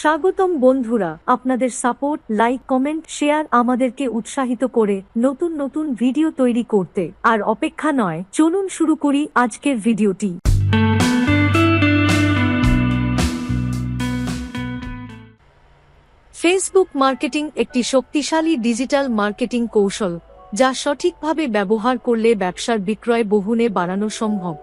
স্বাগতম বন্ধুরা, আপনাদের সাপোর্ট লাইক কমেন্ট শেয়ার আমাদেরকে উৎসাহিত করে নতুন নতুন ভিডিও তৈরি করতে। আর অপেক্ষা নয়, চলুন শুরু করি আজকের ভিডিওটি ফেসবুক মার্কেটিং একটি শক্তিশালী ডিজিটাল মার্কেটিং কৌশল, যা সঠিকভাবে ব্যবহার করলে ব্যবসার বিক্রয় বহুনে বাড়ানো সম্ভব।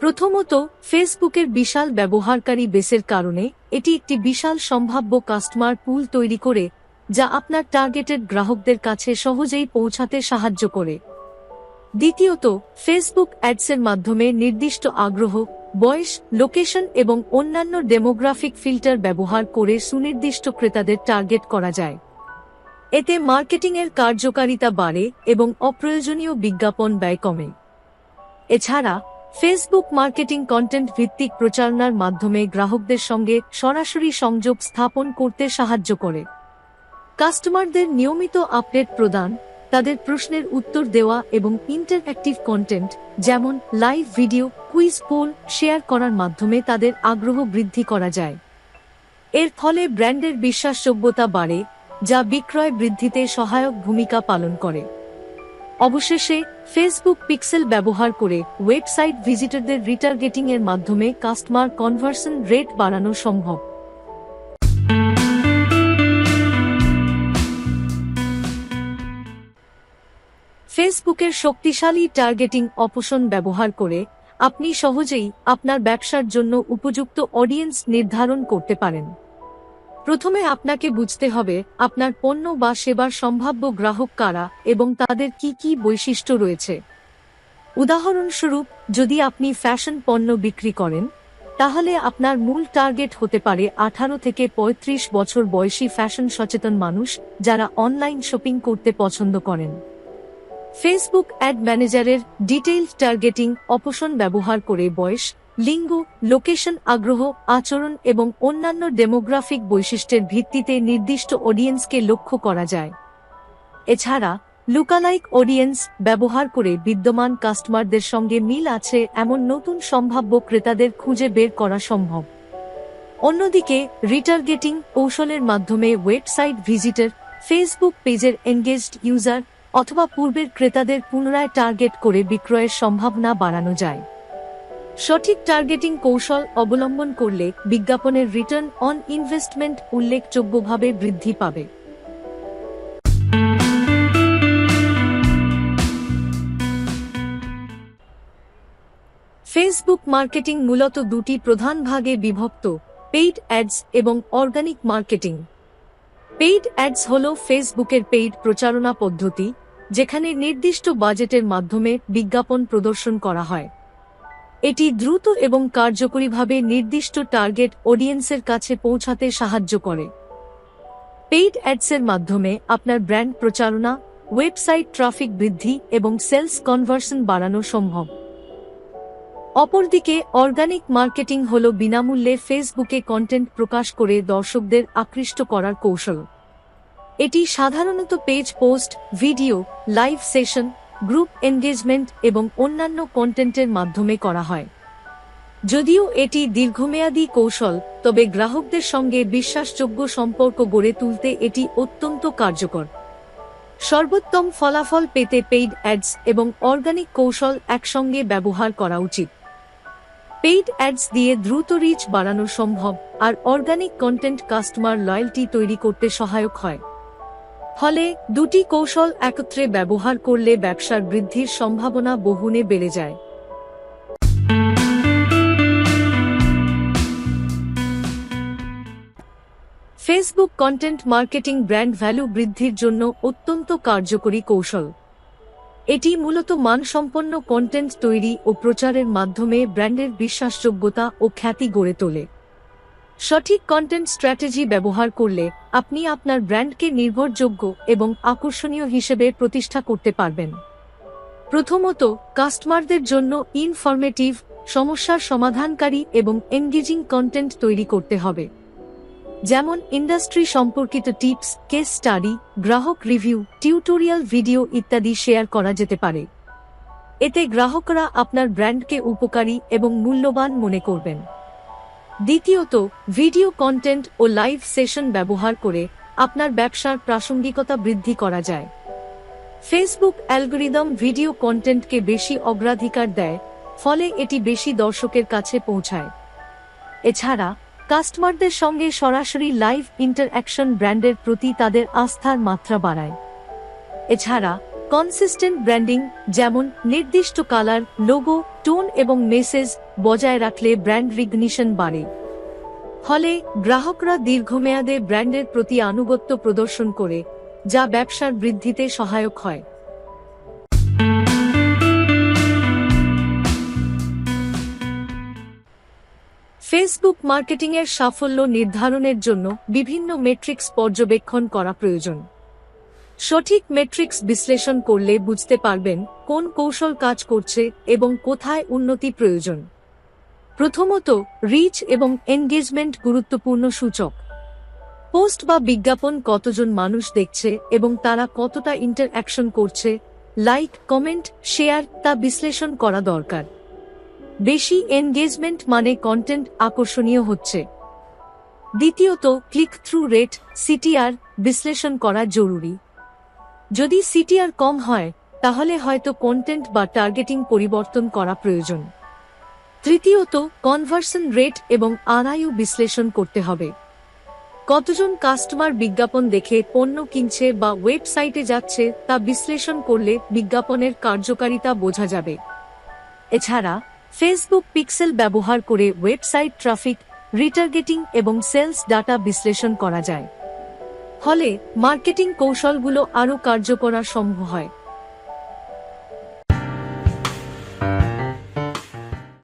প্রথমত, ফেসবুকের বিশাল ব্যবহারকারী বেসের কারণে এটি একটি বিশাল সম্ভাব্য কাস্টমার পুল তৈরি করে, যা আপনার টার্গেটেড গ্রাহকদের কাছে সহজেই পৌঁছাতে সাহায্য করে। দ্বিতীয়ত ফেসবুক অ্যাডসের মাধ্যমে নির্দিষ্ট আগ্রহ, বয়স লোকেশন এবং অন্যান্য ডেমোগ্রাফিক ফিল্টার ব্যবহার করে সুনির্দিষ্ট ক্রেতাদের টার্গেট করা যায়। এতে মার্কেটিংয়ের কার্যকারিতা বাড়ে এবং অপ্রয়োজনীয় বিজ্ঞাপন ব্যয় কমে। এছাড়া ফেসবুক মার্কেটিং কন্টেন্ট ভিত্তিক প্রচারণার মাধ্যমে গ্রাহকদের সঙ্গে সরাসরি সংযোগ স্থাপন করতে সাহায্য করে। কাস্টমারদের নিয়মিত আপডেট প্রদান, তাদের প্রশ্নের উত্তর দেওয়া এবং ইন্টারঅ্যাক্টিভ কন্টেন্ট, যেমন live video, quiz poll share করার মাধ্যমে তাদের আগ্রহ বৃদ্ধি করা যায়। এর ফলে ব্র্যান্ডের বিশ্বাসযোগ্যতা বাড়ে, যা বিক্রয় বৃদ্ধিতে সহায়ক ভূমিকা পালন করে। অবশেষে ফেসবুক পিক্সেল ব্যবহার করে ওয়েবসাইট ভিজিটরদের রিটার্গেটিং এর মাধ্যমে কাস্টমার কনভার্সন রেট বাড়ানো সম্ভব। ফেসবুকের শক্তিশালী টার্গেটিং অপশন ব্যবহার করে আপনি সহজেই আপনার ব্যবসার জন্য উপযুক্ত অডিয়েন্স নির্ধারণ করতে পারেন। প্রথমে আপনাকে বুঝতে হবে, আপনার পণ্য বা সেবার সম্ভাব্য গ্রাহক কারা এবং তাদের কি কি বৈশিষ্ট্য রয়েছে। উদাহরণস্বরূপ, যদি আপনি ফ্যাশন পণ্য বিক্রি করেন, তাহলে আপনার মূল টার্গেট হতে পারে আঠারো থেকে ৩৫ বছর বয়সী ফ্যাশন সচেতন মানুষ যারা অনলাইন শপিং করতে পছন্দ করেন। ফেসবুক অ্যাড ম্যানেজারের ডিটেইলড টার্গেটিং অপশন ব্যবহার করে বয়স লিঙ্গ, লোকেশন আগ্রহ, আচরণ এবং অন্যান্য ডেমোগ্রাফিক বৈশিষ্ট্যের ভিত্তিতে নির্দিষ্ট অডিয়েন্সকে লক্ষ্য করা যায়। এছাড়া, লুকালাইক অডিয়েন্স ব্যবহার করে বিদ্যমান কাস্টমারদের সঙ্গে মিল আছে এমন নতুন সম্ভাব্য ক্রেতাদের খুঁজে বের করা সম্ভব। অন্যদিকে, রিটার্গেটিং কৌশলের মাধ্যমে ওয়েবসাইট ভিজিটর, ফেসবুক পেজের এনগেজড ইউজার অথবা পূর্বের ক্রেতাদের পুনরায় টার্গেট করে বিক্রয়ের সম্ভাবনা বাড়ানো যায়। সঠিক টার্গেটিং কৌশল অবলম্বন করলে বিজ্ঞাপনের রিটার্ন অন ইনভেস্টমেন্ট উল্লেখযোগ্যভাবে বৃদ্ধি পাবে। ফেসবুক মার্কেটিং মূলত দুটি প্রধান ভাগে বিভক্ত পেইড অ্যাডস এবং অর্গানিক মার্কেটিং পেইড অ্যাডস হল ফেসবুকের পেইড প্রচারণা পদ্ধতি, যেখানে নির্দিষ্ট বাজেটের মাধ্যমে বিজ্ঞাপন প্রদর্শন করা হয়। এটি দ্রুত এবং কার্যকরীভাবে নির্দিষ্ট টার্গেট অডিয়েন্সের কাছে পৌঁছাতে সাহায্য করে। পেইড অ্যাডসের মাধ্যমে আপনার ব্র্যান্ড প্রচারণা, ওয়েবসাইট ট্রাফিক বৃদ্ধি এবং সেলস কনভার্সন বাড়ানো সম্ভব। অপরদিকে, অর্গানিক মার্কেটিং হল বিনামূল্যে ফেসবুকে কন্টেন্ট প্রকাশ করে দর্শকদের আকৃষ্ট করার কৌশল। এটি সাধারণত page post, video, live session group engagement এবং অন্যান্য কন্টেন্টের মাধ্যমে করা হয়। যদিও এটি দীর্ঘমেয়াদী কৌশল, তবে গ্রাহকদের সঙ্গে বিশ্বাসযোগ্য সম্পর্ক গড়ে তুলতে এটি অত্যন্ত কার্যকর। সর্বোত্তম ফলাফল পেতে পেইড অ্যাডস এবং অর্গানিক কৌশল একসঙ্গে ব্যবহার করা উচিত। পেইড অ্যাডস দিয়ে দ্রুত রিচ বাড়ানো সম্ভব, আর অর্গানিক কন্টেন্ট কাস্টমার লয়্যালটি তৈরি করতে সহায়ক হয়। ফলে দুটি কৌশল একত্রে ব্যবহার করলে ব্যবসার বৃদ্ধির সম্ভাবনা বহুনে বেড়ে যায়। Facebook content marketing brand value বৃদ্ধির জন্য অত্যন্ত কার্যকরী কৌশল। এটি মূলত মানসম্পন্ন কন্টেন্ট তৈরি ও প্রচারের মাধ্যমে ব্র্যান্ডের বিশ্বাসযোগ্যতা ও খ্যাতি গড়ে তোলে। সঠিক কন্টেন্ট স্ট্র্যাটেজি ব্যবহার করলে আপনি আপনার ব্র্যান্ডকে নির্ভরযোগ্য এবং আকর্ষণীয় হিসেবে প্রতিষ্ঠা করতে পারবেন। প্রথমত কাস্টমারদের জন্য ইনফরমেটিভ সমস্যার সমাধানকারী এবং এনগেজিং কন্টেন্ট তৈরি করতে হবে। যেমন ইন্ডাস্ট্রি সম্পর্কিত টিপস কেস স্টাডি গ্রাহক রিভিউ টিউটোরিয়াল ভিডিও ইত্যাদি শেয়ার করা যেতে পারে। এতে গ্রাহকরা আপনার ব্র্যান্ডকে উপকারী এবং মূল্যবান মনে করবেন। দ্বিতীয়ত, ভিডিও কন্টেন্ট ও লাইভ সেশন ব্যবহার করে আপনার ব্যবসার প্রাসঙ্গিকতা বৃদ্ধি করা যায়। ফেসবুক অ্যালগোরিদম ভিডিও কন্টেন্টকে বেশি অগ্রাধিকার দেয়, ফলে এটি বেশি দর্শকের কাছে পৌঁছায়। এছাড়া, কাস্টমারদের সঙ্গে সরাসরি লাইভ ইন্টারঅ্যাকশন ব্র্যান্ডের প্রতি তাদের আস্থার মাত্রা বাড়ায়। এছাড়া কনসিস্টেন্ট ব্র্যান্ডিং যেমন নির্দিষ্ট কালার লোগো টোন এবং মেসেজ বজায় রাখলে ব্র্যান্ড রিগনিশন বাড়ে। ফলে গ্রাহকরা দীর্ঘমেয়াদে ব্র্যান্ডের প্রতি আনুগত্য প্রদর্শন করে, যা ব্যবসার বৃদ্ধিতে সহায়ক হয়। ফেসবুক মার্কেটিংয়ের সাফল্য নির্ধারণের জন্য বিভিন্ন মেট্রিক্স পর্যবেক্ষণ করা প্রয়োজন। সঠিক মেট্রিক্স বিশ্লেষণ করলে বুঝতে পারবেন কোন কৌশল কাজ করছে এবং কোথায় উন্নতি প্রয়োজন। প্রথমত রিচ এবং এনগেজমেন্ট গুরুত্বপূর্ণ সূচক। পোস্ট বা বিজ্ঞাপন কতজন মানুষ দেখছে এবং তারা কতটা ইন্টারঅ্যাকশন করছে লাইক কমেন্ট শেয়ার তা বিশ্লেষণ করা দরকার। বেশি এনগেজমেন্ট মানে কন্টেন্ট আকর্ষণীয় হচ্ছে। দ্বিতীয়ত ক্লিক থ্রু রেট সিটিআর বিশ্লেষণ করা জরুরি। যদি সিটিআর কম হয়, তাহলে হয়তো কন্টেন্ট বা টার্গেটিং পরিবর্তন করা প্রয়োজন। তৃতীয়ত কনভার্সন রেট এবং আরআইউ বিশ্লেষণ করতে হবে। কতজন কাস্টমার বিজ্ঞাপন দেখে পণ্য কিনছে বা ওয়েবসাইটে যাচ্ছে, তা বিশ্লেষণ করলে বিজ্ঞাপনের কার্যকারিতা বোঝা যাবে। এছাড়া ফেসবুক পিক্সেল ব্যবহার করে ওয়েবসাইট ট্রাফিক রিটার্গেটিং এবং সেলস ডাটা বিশ্লেষণ করা যায়। ফলে মার্কেটিং কৌশলগুলো আরও কার্যকর সম্ভব হয়।